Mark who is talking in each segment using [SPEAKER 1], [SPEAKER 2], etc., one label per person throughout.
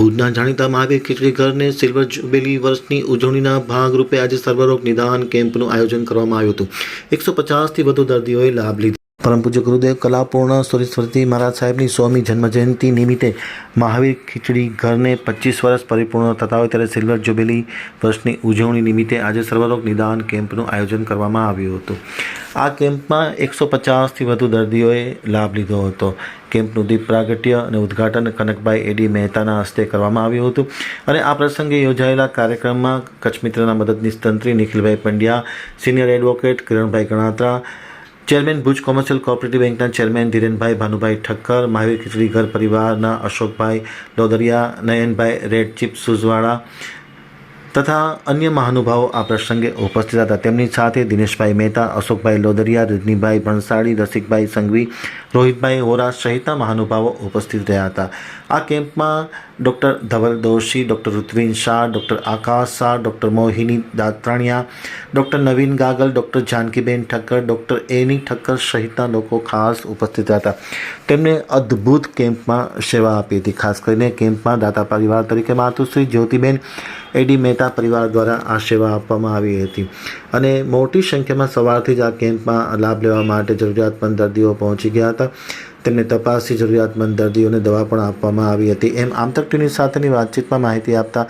[SPEAKER 1] ભુજના જાણીતા મહાવીર ખીચડી ઘરને સિલ્વર જુબેલી વર્ષની ઉજવણીના ભાગરૂપે આજે સર્વરોગ નિદાન કેમ્પનું આયોજન કરવામાં આવ્યું હતું. એકસો પચાસથી વધુ દર્દીઓએ લાભ લીધો. પરમ પૂજ્ય ગુરુદેવ કલાપૂર્ણ સુરેશ્વરજી મહારાજ સાહેબની સોમી જન્મજયંતિ નિમિત્તે મહાવીર ખીચડી ઘરને પચીસ વર્ષ પરિપૂર્ણ થતા હોય ત્યારે સિલ્વર જુબેલી વર્ષની ઉજવણી નિમિત્તે આજે સર્વરોગ નિદાન કેમ્પનું આયોજન કરવામાં આવ્યું હતું. આ કેમ્પમાં એકસો પચાસથી વધુ દર્દીઓએ લાભ લીધો હતો. કેમ્પનું દીપ પ્રાગટ્ય અને ઉદ્ઘાટન કનકભાઈ એડી મહેતાના હસ્તે કરવામાં આવ્યું હતું અને આ પ્રસંગે યોજાયેલા કાર્યક્રમમાં કચ્છ મિત્રના મદદનીશ તંત્રી Nikhilbhai Pandya, senior advocate Kiranbhai Ganatra chairman Bhuj commercial cooperative બેંકના ચેરમેન ધીરેનભાઈ ભાનુભાઈ ઠક્કર, મહાવીર ખીચડી ઘર પરિવારના અશોકભાઈ લોદરિયા નયનભાઈ રેડ ચીપ સુઝવાડા તથા અન્ય મહાનુભાવો આ પ્રસંગે ઉપસ્થિત હતા. તેમની સાથે દિનેશભાઈ મહેતા, અશોકભાઈ લોદરિયા રજનીભાઈ ભણસાળી, રસિકભાઈ સંઘવી, રોહિતભાઈ હોરા સહિતના મહાનુભાવો ઉપસ્થિત રહ્યા હતા. આ કેમ્પમાં doctor Dhaval Doshi, doctor Rutvin Shah, doctor Akash Shah, doctor Mohini Datraniya, doctor Navin Gagal, doctor Jankiben Thakkar, doctor Ani Thakkar સહિતના લોકો ખાસ ઉપસ્થિત હતા. તેમણે અદ્ભુત કેમ્પમાં સેવા આપી હતી. ખાસ કરીને કેમ્પમાં દાતા પરિવાર તરીકે માતુશ્રી જ્યોતિબેન, એડી મહેતા પરિવાર દ્વારા આ સેવા આપવામાં આવી હતી. અને મોટી સંખ્યામાં સવારથી જ આ કેમ્પમાં લાભ લેવા માટે જરૂરિયાતમંદ દર્દીઓ પહોંચી ગયા હતા. તેમને તપાસથી જરૂરિયાતમંદ દર્દીઓને દવા પણ આપવામાં આવી હતી. એમ આમતક ટીવી સાથેની વાતચીતમાં માહિતી આપતા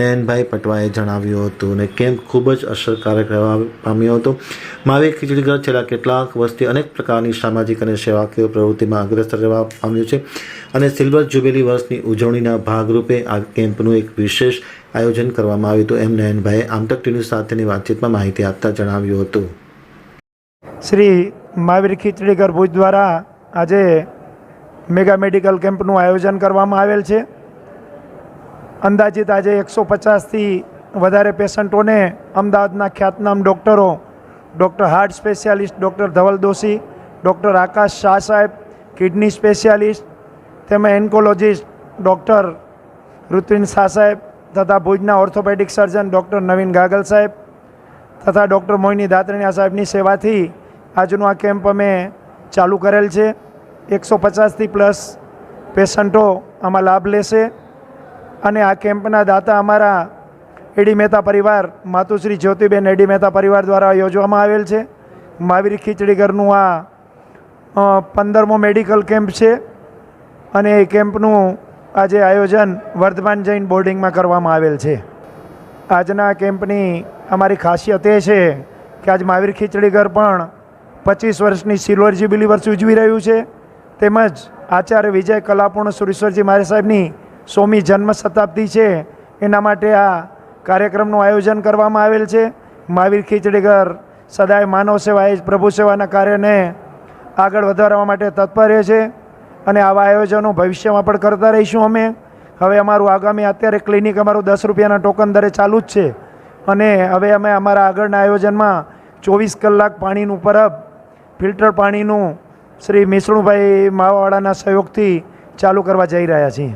[SPEAKER 1] નયનભાઈ પટવાએ જણાવ્યું હતું અને કેમ્પ ખૂબ જ અસરકારક રહેવા પામ્યો હતો. મહાવીર ખીચડીઘર છેલ્લા કેટલાક વર્ષથી અનેક પ્રકારની સામાજિક અને સેવાકીય પ્રવૃત્તિમાં અગ્રસર રહેવા પામ્યું છે અને સિલ્વર જુબેલી વર્ષની ઉજવણીના ભાગરૂપે આ કેમ્પનું એક વિશેષ આયોજન કરવામાં આવ્યું હતું. એમ નયનભાઈએ આમતક ટીવી સાથેની વાતચીતમાં માહિતી આપતા જણાવ્યું હતું.
[SPEAKER 2] શ્રી મહાવીર ખીચડીગર ભુજ દ્વારા આજે મેગા મેડિકલ કેમ્પનું આયોજન કરવામાં આવેલ છે. અંદાજિત આજે એકસો પચાસથી વધારે પેશન્ટોને અમદાવાદના ખ્યાતનામ ડૉક્ટરો, doctor heart specialist doctor Dhaval Doshi, doctor Akash Shah સાહેબ, કિડની સ્પેશિયાલિસ્ટ તેમાં એન્કોલોજીસ્ટ ડૉક્ટર ઋત્વિન શાહ સાહેબ, તથા ભુજના ઓર્થોપેડિક સર્જન ડૉક્ટર નવીન ગાગલ સાહેબ, તથા ડૉક્ટર મોહિની દાતરણિયા સાહેબની સેવાથી આજનો આ કેમ્પ અમે ચાલુ કરેલ છે. એકસો પચાસથી પ્લસ પેશન્ટો આમાં લાભ લેશે. અને આ કેમ્પના દાતા અમારા એડી મહેતા પરિવાર, માતુશ્રી જ્યોતિબેન એડી મહેતા પરિવાર દ્વારા યોજવામાં આવેલ છે. મહાવીર ખીચડીઘરનું આ પંદરમો મેડિકલ કેમ્પ છે. અને એ કેમ્પનું આજે આયોજન વર્ધમાન જૈન બોર્ડિંગમાં કરવામાં આવેલ છે. આજના કેમ્પની અમારી ખાસિયત એ છે કે આજ મહાવીર ખીચડીઘર પણ પચીસ વર્ષની સિલ્વર જ્યુબિલી વર્ષ ઉજવી રહ્યું છે. તેમજ આચાર્ય વિજય કલાપૂર્ણ સુરેશ્વરજી મહારાજ સાહેબની સોમી જન્મ શતાબ્દી છે. એના માટે આ કાર્યક્રમનું આયોજન કરવામાં આવેલ છે. મહાવીર ખીચડીઘર સદાય માનવ સેવા એ જ પ્રભુ સેવાના કાર્યને આગળ વધારવા માટે તત્પર છે અને આવા આયોજનો ભવિષ્યમાં પણ કરતા રહીશું અમે. હવે અમારું આગામી અત્યારે ક્લિનિક અમારું દસ રૂપિયાના ટોકન દરે ચાલુ જ છે. અને હવે અમે અમારા આગળના આયોજનમાં ચોવીસ કલાક પાણીનું પરબ, ફિલ્ટર પાણીનું શ્રી મિશ્રુભાઈ માવાવાડાના સહયોગથી ચાલુ કરવા જઈ રહ્યા છીએ.